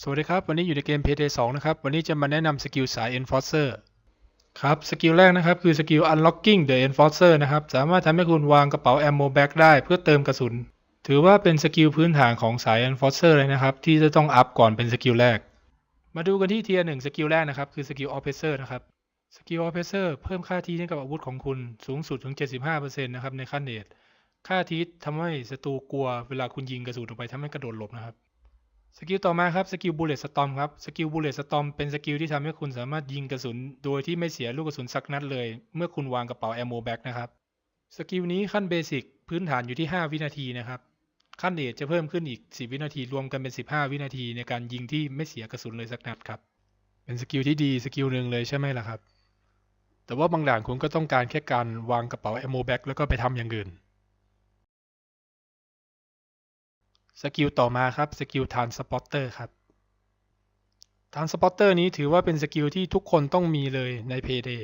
สวัสดีครับ วันนี้อยู่ในเกม Payday 2 นะครับ วันนี้จะมาแนะนำสกิลสาย Enforcer ครับ สกิลแรกนะครับ คือสกิล Unlocking the Enforcer นะครับ สามารถทำให้คุณวางกระเป๋า Ammo Bag ได้เพื่อเติมกระสุน ถือว่าเป็นสกิลพื้นฐานของสาย Enforcer เลยนะครับ ที่จะต้องอัพก่อนเป็นสกิลแรก มาดูกันที่เทียร์หนึ่งสกิลแรกนะครับ คือสกิล Officer นะครับสกิล Officer เพิ่มค่าทีให้กับอาวุธของคุณสูงสุดถึง 75%นะครับในขั้นเนตค่าทีทำให้ศัตรูกลัวเวลาคุณยิงกระสุนออกไปทำให้กระโดดหลบนะครับ สกิลต่อมาครับสกิลบูเลตสตอมครับสกิลบูเลตสตอมเป็นสกิลที่ทำให้คุณสามารถยิงกระสุน โดยที่ไม่เสียลูกกระสุนสักนัดเลย เมื่อคุณวางกระเป๋าแอมโมแบ็กนะครับสกิลนี้ขั้นเบสิกพื้นฐานอยู่ที่ 5 วินาทีนะครับ ขั้นเดชจะเพิ่มขึ้นอีก 10 วินาทีรวมกันเป็น 15 วินาทีในการยิงที่ไม่เสียกระสุนเลยสักนัดครับ เป็นสกิลที่ดีสกิลหนึ่งเลยใช่ไหมล่ะครับ แต่ว่าบางด่านคุณก็ต้องการแค่การวางกระเป๋าแอมโมแบ็กแล้วก็ไปทำอย่างอื่น สกิลต่อมาครับสกิลทานสปอตเตอร์ครับทานสปอตเตอร์นี้ถือว่าเป็นสกิลที่ทุกคนต้องมีเลยใน Payday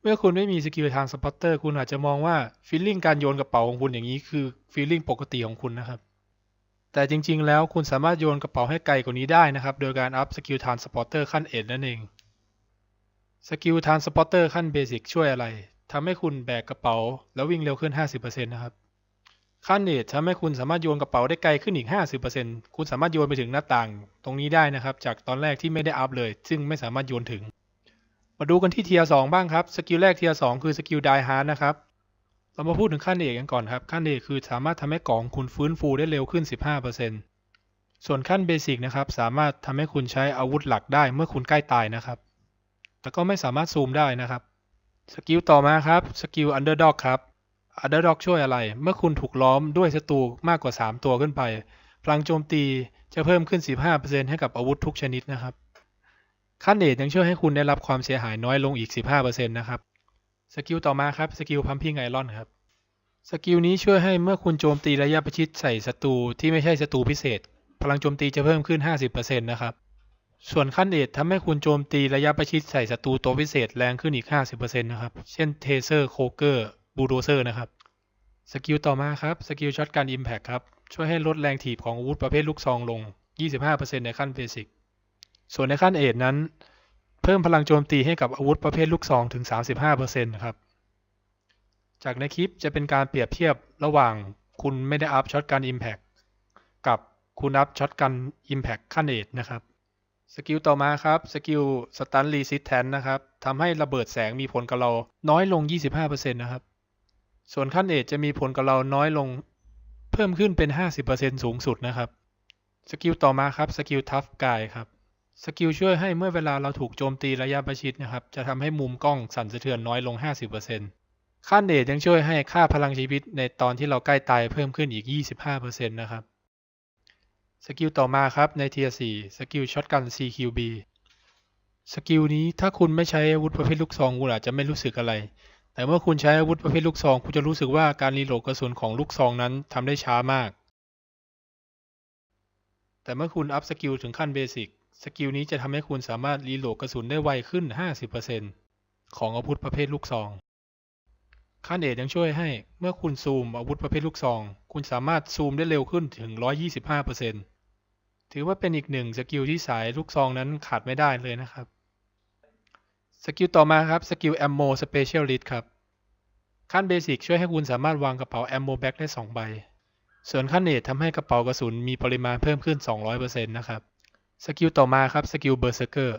เมื่อคุณไม่มีสกิลทางสปอตเตอร์คุณอาจจะมองว่าฟีลลิ่งการโยนกระเป๋าของคุณอย่างนี้คือฟีลลิ่งปกติของคุณนะครับ แต่จริงๆ แล้วคุณสามารถโยนกระเป๋าให้ไกลกว่านี้ได้นะครับ โดยการอัพสกิลทานสปอตเตอร์ขั้นเอ็ดนั่นเองสกิลทานสปอตเตอร์ขั้นเบสิกช่วยอะไรทำให้คุณแบกกระเป๋าแล้ววิ่งเร็วขึ้น 50%นะครับ ขั้นเนตทำให้คุณสามารถโยนกระเป๋าได้ไกลขึ้นอีก 50%คุณสามารถโยนไปถึงหน้าต่าง ตรงนี้ได้นะครับ จากตอนแรกที่ไม่ได้อัพเลย ซึ่งไม่สามารถโยนถึง มาดูกันที่เทียร์สบ้างครับ สกิลแรกเทียร์สคือสกิลไดฮาร์ดนะครับ เรามาพูดถึงขั้นเอกกันก่อนครับ ขั้นเอกคือสามารถทำให้กล่องคุณฟื้นฟูได้เร็วขึ้น 15%ส่วนขั้นเบสิกนะครับ สามารถทำให้คุณใช้อาวุธหลักได้เมื่อคุณใกล้ตายนะครับ แต่ก็ไม่สามารถซูมได้นะครับ สกิลต่อมาครับ สกิลอันเดอร์ด็อกครับ อันเดอร์ด็อกช่วยอะไร เมื่อคุณถูกล้อมด้วยศัตรูมากกว่า 3 ตัวขึ้นไป พลังโจมตีจะเพิ่มขึ้น 15%ให้กับอาวุธทุกชนิดนะครับ ขั้นเดชยังช่วยให้คุณได้รับความเสียหายน้อยลงอีก 15%นะครับ สกิลต่อมาครับ สกิลพัมพิงไอรอนครับ สกิลนี้ช่วยให้เมื่อคุณโจมตีระยะประชิดใส่ศัตรูที่ไม่ใช่ศัตรูพิเศษ พลังโจมตีจะเพิ่มขึ้น 50%นะครับ ส่วนขั้นเดชทำให้คุณโจมตีระยะประชิดใส่ศัตรูตัวพิเศษแรงขึ้นอีก 50%นะครับ เช่นเทเซอร์โคเกอร์ บูโดเซอร์นะครับ สกิลต่อมาครับ สกิลช็อตการอิมแพคครับ ช่วยให้ลดแรงถีบของอาวุธประเภทลูกซองลง 25%ในขั้นเบสิก ส่วนในขั้นเอทนั้น เพิ่มพลังโจมตีให้กับอาวุธประเภทลูกซองถึง 35%ครับ จากในคลิปจะเป็นการเปรียบเทียบระหว่างคุณไม่ได้อัพช็อตการอิมแพคกับคุณอัพช็อตการอิมแพคขั้นเอทนะครับ สกิลต่อมาครับ สกิลสตันรีซิสแทนนะครับทำให้ระเบิดแสงมีผลกับเราน้อยลง 25%นะครับ ส่วนขั้นเอทจะมีผลกับเราน้อยลงเพิ่มขึ้นเป็น 50%สูงสุดนะครับ สกิลต่อมาครับ สกิลทัฟกายครับ สกิลช่วยให้เมื่อเวลาเราถูกโจมตีระยะประชิดนะครับ จะทำให้มุมกล้องสั่นสะเทือนน้อยลง 50%ขั้นเอทยังช่วยให้ค่าพลังชีวิตในตอนที่เราใกล้ตายเพิ่มขึ้นอีก 25%นะครับ สกิลต่อมาครับในเทียร์4สกิลช็อตกัน CQB สกิลนี้ถ้าคุณไม่ใช้อาวุธประเภทลูกซองคุณอาจจะไม่รู้สึกอะไร แต่เมื่อคุณใช้อาวุธประเภทลูกซอง คุณจะรู้สึกว่าการรีโหลดกระสุนของลูกซองนั้นทำได้ช้ามาก แต่เมื่อคุณอัพสกิลถึงขั้นเบสิก สกิลนี้จะทำให้คุณสามารถรีโหลดกระสุนได้ไวขึ้น 50%ของอาวุธประเภทลูกซอง ขั้นเอทยังช่วยให้ เมื่อคุณซูมอาวุธประเภทลูกซอง คุณสามารถซูมได้เร็วขึ้นถึง 125%ถือว่าเป็นอีกหนึ่งสกิลที่สายลูกซองนั้นขาดไม่ได้เลยนะครับ สกิลต่อมาครับสกิล Ammo Specialist ครับ ขั้นเบสิกช่วยให้คุณสามารถวางกระเป๋า Ammo Bag ได้ 2 ใบ ส่วนขั้นเนตทำให้กระเป๋ากระสุนมีปริมาณเพิ่มขึ้น 200%นะครับสกิลต่อมาครับสกิล Berserker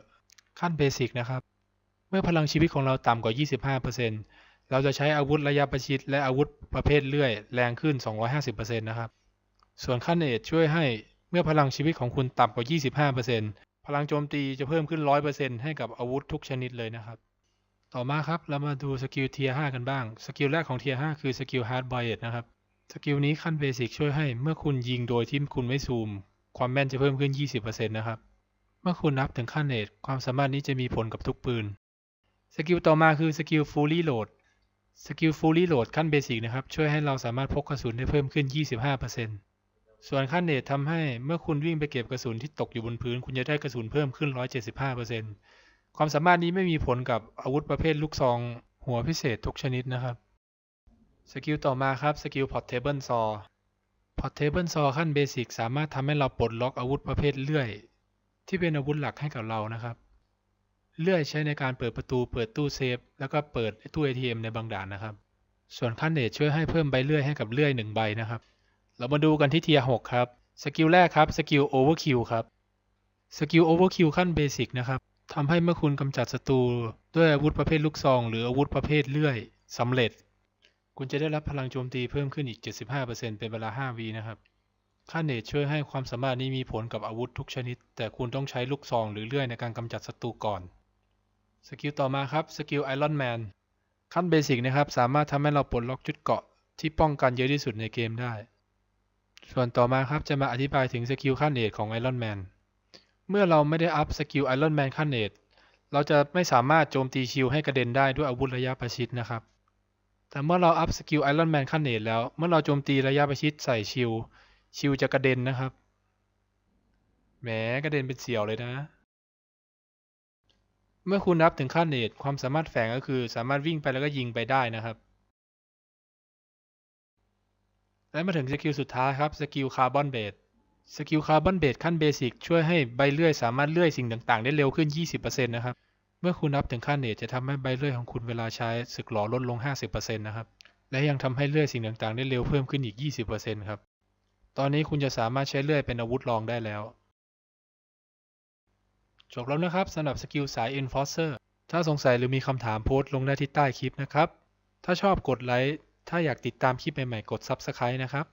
ขั้นเบสิกนะครับ เมื่อพลังชีวิตของเราต่ำกว่า 25%เราจะใช้อาวุธระยะประชิดและอาวุธประเภทเลื่อยแรงขึ้น 250%นะครับ ส่วนขั้นเนตช่วยให้เมื่อพลังชีวิตของคุณต่ำกว่า 25% พลังโจมตีจะเพิ่มขึ้น 100%ให้กับอาวุธทุกชนิดเลยนะครับ ต่อมาครับเรามาดูสกิลเทียร์5กันบ้าง สกิลแรกของเทียร์5คือสกิล Hard b o y e t นะครับ สกิลนี้ขั้นเบสิกช่วยให้เมื่อคุณยิงโดยที่คุณไม่ซูม ความแม่นจะเพิ่มขึ้น 20%นะครับ เมื่อคุณนับถึงขั้นเนตความสามารถนี้จะมีผลกับทุกปืน สกิลต่อมาคือสกิล Fully Load สกิล Fully Load ขั้นเบสิกนะครับช่วยให้เราสามารถพกกระสุนได้เพิ่มขึ้น 25% ส่วนขั้นเนตทำให้เมื่อคุณวิ่งไปเก็บกระสุนที่ตกอยู่บนพื้น คุณจะได้กระสุนเพิ่มขึ้น 175%ความสามารถนี้ไม่มีผลกับอาวุธประเภทลูกซองหัวพิเศษทุกชนิดนะครับ สกิลต่อมาครับ สกิล Portable Saw Portable Saw ขั้นเบสิกสามารถทำให้เราปลดล็อกอาวุธประเภทเลื่อย ที่เป็นอาวุธหลักให้กับเรานะครับ เลื่อยใช้ในการเปิดประตู เปิดตู้เซฟ แล้วก็เปิดตู้ ATM ในบางด่านนะครับ ส่วนขั้นเนตช่วยให้เพิ่มใบเลื่อยให้กับเลื่อยหนึ่งใบนะครับ เรามาดูกันที่เทียร์6ครับ สกิลแรกครับ สกิล Overkill ครับ สกิล Overkill ขั้นเบสิกนะครับทำให้เมื่อคุณกำจัดศัตรูด้วยอาวุธประเภทลูกซอง หรืออาวุธประเภทเลื่อยสำเร็จ คุณจะได้รับพลังโจมตีเพิ่มขึ้นอีก 75%เป็นเวลา5วีนะครับค่าเนตช่วยให้ความสามารถนี้มีผลกับอาวุธทุกชนิด แต่คุณต้องใช้ลูกซองหรือเลื่อยในการกำจัดศัตรูก่อน สกิลต่อมาครับ สกิลไอรอนแมนขั้นเบสิกนะครับ สามารถทำให้เราปลดล็อกจุดเกาะที่ป้องกันเยอะที่สุดในเกมได้ ส่วนต่อมาครับจะมาอธิบายถึงสกิลขั้นเนตของไอรอนแมน เมื่อเราไม่ได้อัพสกิลไอรอนแมนขั้นเนตเราจะไม่สามารถโจมตีชิลให้กระเด็นได้ด้วยอาวุธระยะประชิดนะครับ แต่เมื่อเราอัพสกิลไอรอนแมนขั้นเนตแล้ว เมื่อเราโจมตีระยะประชิดใส่ชิลชิลจะกระเด็นนะครับ แหมกระเด็นเป็นเสี่ยวเลยนะ เมื่อคุณนับถึงขั้นเนตความสามารถแฝงก็คือสามารถวิ่งไปแล้วก็ยิงไปได้นะครับ และมาถึงสกิลสุดท้ายครับสกิลคาร์บอนเบดสกิลคาร์บอนเบดขั้นเบสิกช่วยให้ใบเลื่อยสามารถเลื่อยสิ่งต่างๆ ได้เร็วขึ้น 20%นะครับ เมื่อคุณนับถึงขั้นเนตจะทำให้ใบเลื่อยของคุณเวลาใช้สึกหลอลดลง 50%นะครับ และยังทำให้เลื่อยสิ่งต่างๆ ได้เร็วเพิ่มขึ้นอีก 20%ครับ ตอนนี้คุณจะสามารถใช้เลื่อยเป็นอาวุธรองได้แล้ว จบแล้วนะครับสำหรับสกิลสาย Enforcer ถ้าสงสัยหรือมีคำถามโพสต์ลงได้ที่ใต้คลิปนะครับ ถ้าชอบกดไลค์ ถ้าอยากติดตามคลิปใหม่ๆ กด Subscribe นะครับ